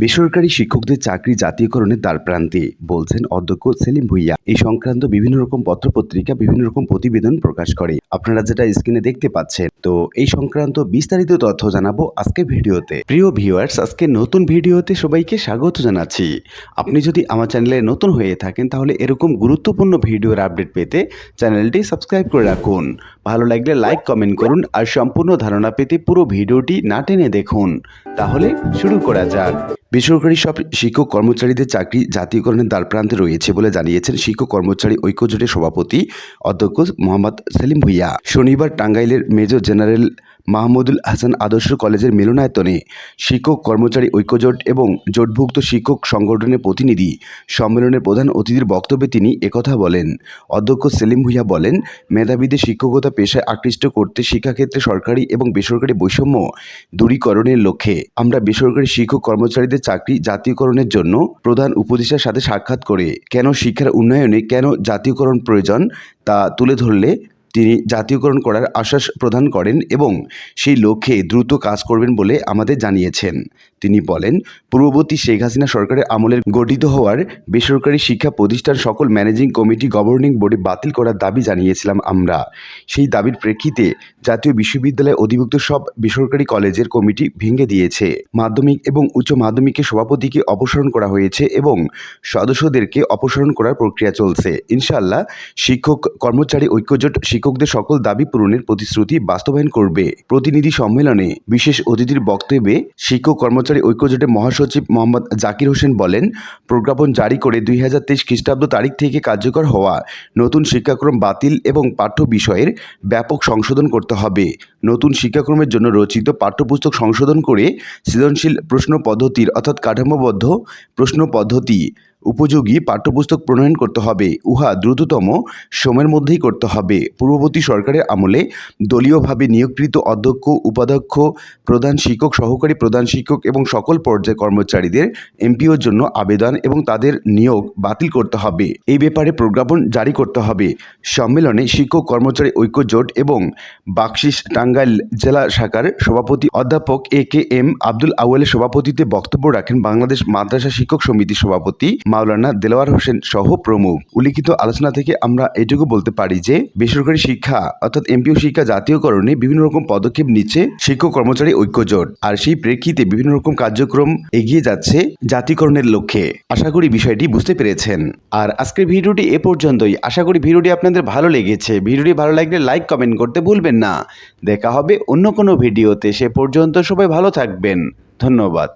বেসরকারি শিক্ষকদের চাকরি জাতীয়করণের দ্বার প্রান্তে বলছেন অধ্যক্ষ সেলিম ভুইয়া। এই সংক্রান্ত বিভিন্ন রকম পত্রপত্রিকা বিভিন্ন রকম প্রতিবেদন প্রকাশ করে। আপনারা যেটা স্ক্রিনে দেখতে পাচ্ছেন। তো এই সংক্রান্ত বিস্তারিত তথ্য জানাব আজকে ভিডিওতে। প্রিয় ভিউয়ার্স আজকে নতুন ভিডিওতে সবাইকে স্বাগত জানাচ্ছি। আপনি যদি আমার চ্যানেলে নতুন হয়ে থাকেন, তাহলে এরকম গুরুত্বপূর্ণ ভিডিওর আপডেট পেতে চ্যানেলটি সাবস্ক্রাইব করে রাখুন। ভালো লাগলে লাইক কমেন্ট করুন আর সম্পূর্ণ ধারণা পেতে পুরো ভিডিওটি না টেনে দেখুন। তাহলে শুরু করা যাক। বেসরকারি সব শিক্ষক কর্মচারীদের চাকরি জাতীয়করণের দ্বারপ্রান্তে রয়েছে বলে জানিয়েছেন শিক্ষক কর্মচারী ঐক্যজোটের সভাপতি অধ্যক্ষ মোহাম্মদ সেলিম ভুইয়া। শনিবার টাঙ্গাইলের মেজর জেনারেল মাহমুদুল হাসান আদর্শ কলেজের মিলনায়তনে শিক্ষক কর্মচারী ঐক্যজোট এবং জোটভুক্ত শিক্ষক সংগঠনের প্রতিনিধি সম্মেলনের প্রধান অতিথির বক্তব্যে তিনি একথা বলেন। অধ্যক্ষ সেলিম ভুইয়া বলেন, মেধাবীদের শিক্ষকতা পেশায় আকৃষ্ট করতে শিক্ষাক্ষেত্রে সরকারি এবং বেসরকারি বৈষম্য দূরীকরণের লক্ষ্যে আমরা বেসরকারি শিক্ষক কর্মচারীদের চাকরি জাতীয়করণের জন্য প্রধান উপদেষ্টার সাথে সাক্ষাৎ করে কেন শিক্ষার উন্নয়নে কেন জাতীয়করণ প্রয়োজন তা তুলে ধরলে তিনি জাতীয়করণ করার আশ্বাস প্রদান করেন এবং সেই লক্ষ্যে দ্রুত কাজ করবেন বলে আমাদের জানিয়েছেন। তিনি বলেন, পূর্ববর্তী শেখ হাসিনা সরকারের আমলের গঠিত হওয়ার বেসরকারি শিক্ষা প্রতিষ্ঠান সকল ম্যানেজিং কমিটি গভর্নিং বোর্ডে বাতিল করার দাবি জানিয়েছিলাম আমরা। সেই দাবির প্রেক্ষিতে জাতীয় বিশ্ববিদ্যালয়ে অধিভুক্ত সব বেসরকারি কলেজের কমিটি ভেঙে দিয়েছে। মাধ্যমিক এবং উচ্চ মাধ্যমিকের সভাপতিকে অপসারণ করা হয়েছে এবং সদস্যদেরকে অপসারণ করার প্রক্রিয়া চলছে। ইনশাআল্লাহ, শিক্ষক, কর্মচারী ঐক্যজোট শিক্ষকদের সকল দাবি পূরণের প্রতিশ্রুতি বাস্তবায়ন করবে। প্রতিনিধি সম্মেলনে বিশেষ অতিথির বক্তব্যে শিক্ষক কর্মচারী ঐক্যজোটের মহাসচিব মোহাম্মদ জাকির হোসেন বলেন, প্রজ্ঞাপন জারি করে দুই হাজার তেইশ খ্রিস্টাব্দ তারিখ থেকে কার্যকর হওয়া, নতুন শিক্ষাক্রম বাতিল এবং পাঠ্য বিষয়ের ব্যাপক সংশোধন করতে হবে। নতুন শিক্ষাক্রমের জন্য রচিত পাঠ্যপুস্তক সংশোধন করে সৃজনশীল প্রশ্ন পদ্ধতির অর্থাৎ কাঠামোবদ্ধ প্রশ্ন পদ্ধতি উপযোগী পাঠ্যপুস্তক প্রণয়ন করতে হবে। উহা দ্রুততম সময়ের মধ্যেই করতে হবে। পূর্ববর্তী সরকারের আমলে দলীয়ভাবে নিয়োগকৃত অধ্যক্ষ, উপাধ্যক্ষ, প্রধান শিক্ষক, সহকারী প্রধান শিক্ষক এবং সকল পর্যায়ে কর্মচারীদের এমপিওর জন্য আবেদন এবং তাদের নিয়োগ বাতিল করতে হবে। এই ব্যাপারে প্রজ্ঞাপন জারি করতে হবে। সম্মেলনে শিক্ষক, কর্মচারী ঐক্য জোট এবং বাকশিস টাঙ্গাইল জেলা শাখার সভাপতি অধ্যাপক এ কে এম আব্দুল আউয়ালের সভাপতিত্বে বক্তব্য রাখেন বাংলাদেশ মাদ্রাসা শিক্ষক সমিতির সভাপতি মাওলানা দেলোয়ার হোসেন সহ প্রমুখ। উল্লিখিত আলোচনা থেকে আমরা এটুকু বলতে পারি যে, বেসরকারি শিক্ষা অর্থাৎ এমপিও শিক্ষা জাতীয়করণে বিভিন্ন রকম পদক্ষেপ নিচ্ছে শিক্ষক কর্মচারী ঐক্যজোট। আর সেই প্রেক্ষিতে বিভিন্ন রকম কার্যক্রম এগিয়ে যাচ্ছে জাতীয়করণের লক্ষ্যে। আশা করি বিষয়টি বুঝতে পেরেছেন। আর আজকের ভিডিওটি এ পর্যন্তই। আশা করি ভিডিওটি আপনাদের ভালো লেগেছে। ভিডিওটি ভালো লাগলে লাইক, কমেন্ট করতে ভুলবেন না। দেখা হবে অন্য কোনো ভিডিওতে। সে পর্যন্ত সবাই ভালো থাকবেন। ধন্যবাদ।